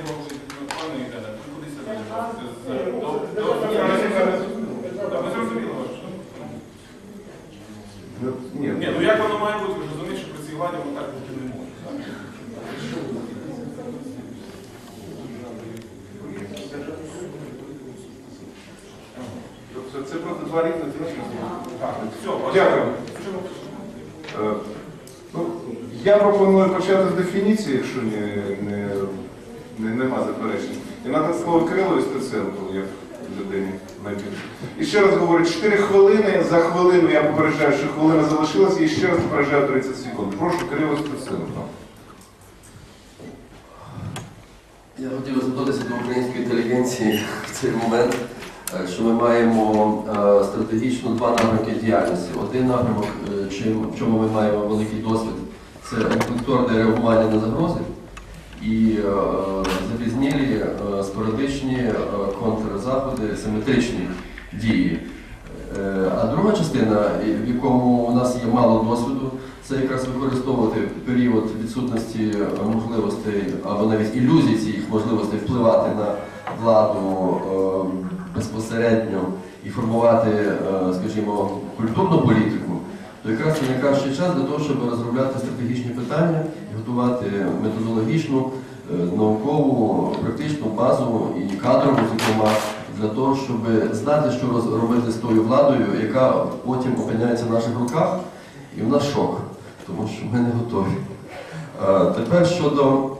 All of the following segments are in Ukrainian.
його пане Євгене, ви куди себе Е, до до Ні, ми зрозуміли ваше. Ну, Ні, ну як воно має бути, ви ж розумієте, що при цій владі воно так бути не може. Тобто це просто два різних Дякую. Е, Ну, я пропоную почати з дефініції, якщо не, не, не, нема заперечень. І надо слово Кирилові Стеценку, як людині найбільше. І ще раз говорю, 4 хвилини, за хвилину я попереджаю, що хвилина залишилася, і ще раз попереджаю 30 секунд. Прошу, Кирило Стеценко. Я хотів звернутися до української інтелігенції в цей момент, е, що ми маємо е, стратегічно два напрямки діяльності. Один напрямок, е, в чому ми маємо великий досвід, це рефлекторне реагування на загрози і е, запізнілі е, спорадичні е, контрзаходи, симетричні дії. А друга частина, в якому у нас є мало досвіду, це якраз використовувати період відсутності можливостей або навіть ілюзій цих можливостей впливати на владу безпосередньо і формувати, скажімо, культурну політику, якраз це найкращий час для того, щоб розробляти стратегічні питання і готувати методологічну, е, наукову, практичну базу і кадрову, зокрема, для того, щоб знати, що робити з тою владою, яка потім опиняється в наших руках, і в нас шок, тому що ми не готові. Е, Тепер щодо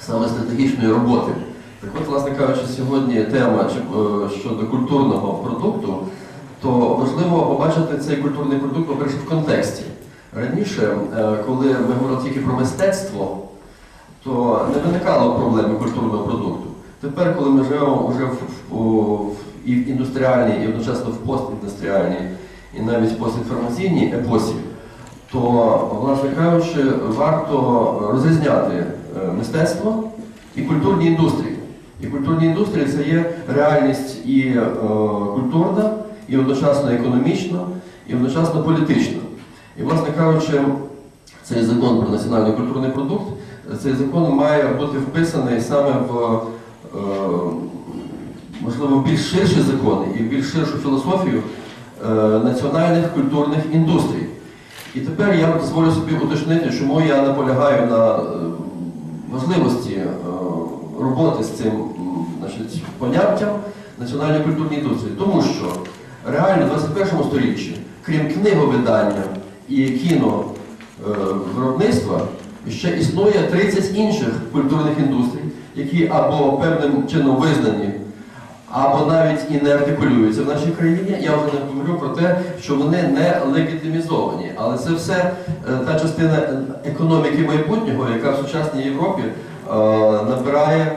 саме стратегічної роботи. Так от, власне кажучи, сьогодні тема е, щодо культурного продукту, то важливо побачити цей культурний продукт, по-перше, в контексті. Раніше, е, коли ми говорили тільки про мистецтво, то не виникало проблеми культурного продукту. Тепер, коли ми живемо вже в, в, і в індустріальній, і одночасно в постіндустріальній, і навіть постінформаційній епосі, то, власне кажучи, варто розрізняти е, мистецтво і культурні індустрії. І культурні індустрії це є реальність і е, культурна, і одночасно економічна, і одночасно політична. І, власне кажучи, цей закон про національний культурний продукт, цей закон має бути вписаний саме в е, можливо більш ширші закони і в більш ширшу філософію е, національних культурних індустрій. І тепер я дозволю собі уточнити, чому я наполягаю на е, важливості роботи з цим значить, поняттям національної культурної індустрії. Тому що реально в 21 сторіччі, крім книговидання і кіновиробництва, ще існує 30 інших культурних індустрій, які або певним чином визнані або навіть і не артикулюються в нашій країні. Я вже не говорю про те, що вони не легітимізовані. Але це все е, та частина економіки майбутнього, яка в сучасній Європі е, набирає, е,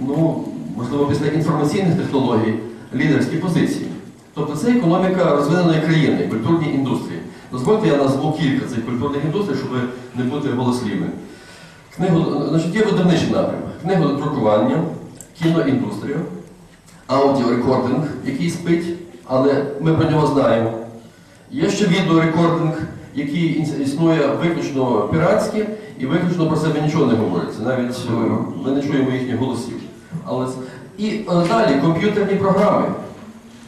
ну, можливо, після інформаційних технологій лідерські позиції. Тобто це економіка розвиненої країни, культурні індустрії. Дозвольте, я назву кілька цих культурних індустрій, щоб не бути голослівним. Книгу, значить, є видавничий напрямок. Книгодрукування, кіноіндустрія, аудіорекординг, який спить, але ми про нього знаємо. Є ще відеорекординг, який існує виключно піратськи і виключно про себе нічого не говориться. Навіть е, ми не чуємо їхніх голосів. Але І е, далі комп'ютерні програми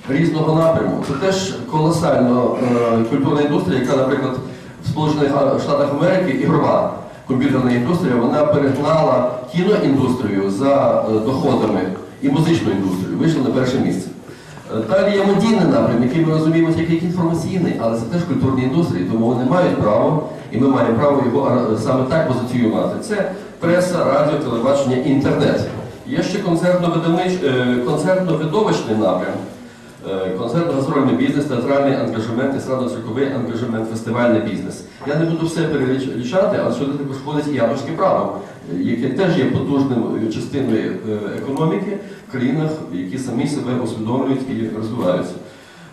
різного напряму. Це теж колосально е, культурна індустрія, яка, наприклад, в Сполучених Штатах Америки ігрова комп'ютерна індустрія, вона перегнала кіноіндустрію за е, доходами і музичну індустрію, вийшла на перше місце. Е, Далі є медійний напрям, який ми розуміємо як як інформаційний, але це теж культурні індустрії, тому вони мають право, і ми маємо право його саме так позиціювати. Це преса, радіо, телебачення, інтернет. Є ще концертно-видовищний напрям. Е, Концертно-гастрольний бізнес, театральний ангажемент, естрадно-цирковий ангажемент, фестивальний бізнес. Я не буду все перелічати, але сюди також входить і авторське право, яке теж є потужною частиною е, економіки в країнах, які самі себе усвідомлюють і розвиваються.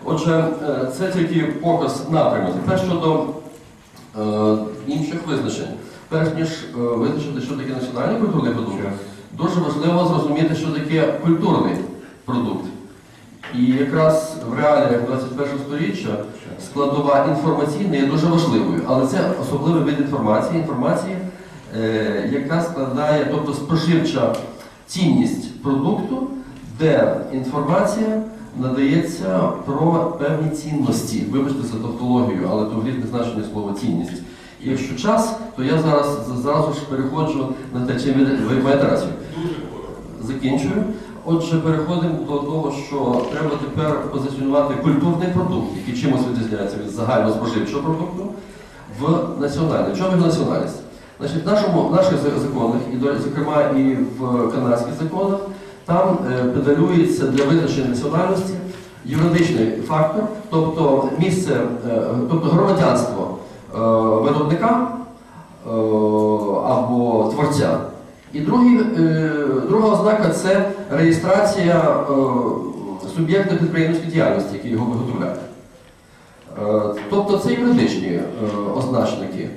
Отже, е, це тільки показ напряму. Тепер щодо інших визначень. Перш ніж визначити, що таке національний культурний продукт, дуже важливо зрозуміти, що таке культурний продукт. І якраз в реаліях 21 століття складова інформаційна є дуже важливою, але це особливий вид інформації, інформації, е, яка складає, тобто споживча цінність продукту, де інформація надається про певні цінності. Вибачте за тавтологію, але то в різне значення слова цінність. І якщо час, то я зараз зразу ж переходжу на те, чим ви маєте рацію. Закінчую. Отже, переходимо до того, що треба тепер позиціонувати культурний продукт, який чимось відрізняється від загальноспоживчого продукту, в національний. Чому в національність? Значить, в, нашому, в наших законах, і, зокрема і в канадських законах, там е, педалюється для визначення національності юридичний фактор, тобто місце, е, тобто громадянство е, виробника або творця. І другий, е, друга ознака це реєстрація е, суб'єкта підприємницької діяльності, який його виготовляє. Е, тобто це юридичні означники.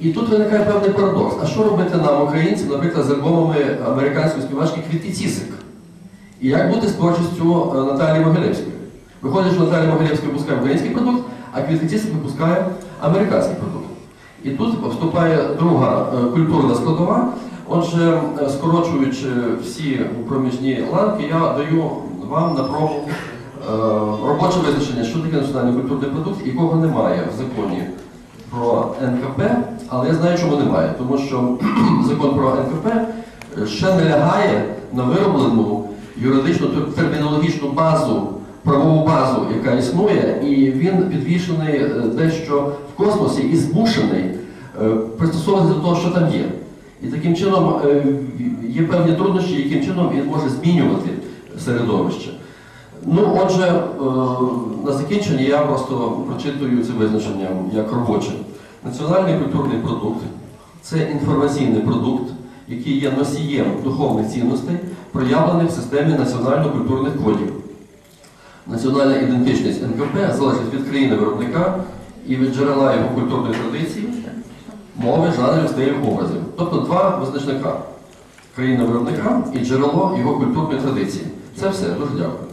І тут виникає певний парадокс. А що робити нам, українцям, наприклад, з альбомами американської співачки Квіти Цісик? І як бути з творчістю Наталії Могилевської? Виходить, що Наталія Могилевська випускає український продукт, а Квіти Цісик випускає американський продукт. І тут вступає друга культурна складова. Отже, е, скорочуючи всі проміжні ланки, я даю вам на пробу е, робоче визначення, що таке національний культурний продукт, якого немає в законі про НКП, але я знаю, чому немає, тому що закон про НКП е, ще не лягає на вироблену юридичну тер- термінологічну базу, правову базу, яка існує, і він підвішений дещо в космосі і змушений пристосовуватися до того, що там є. І таким чином е, є певні труднощі, яким чином він може змінювати середовище. Ну, отже, е, на закінчення я просто прочитую це визначення як робоче. Національний культурний продукт це інформаційний продукт, який є носієм духовних цінностей, проявлених в системі національно-культурних кодів. Національна ідентичність НКП залежить від країни виробника і від джерела його культурної традиції, мови, жанрів, стилів, образів. Тобто два визначника країна виробника і джерело його культурної традиції. Це все. Дуже дякую.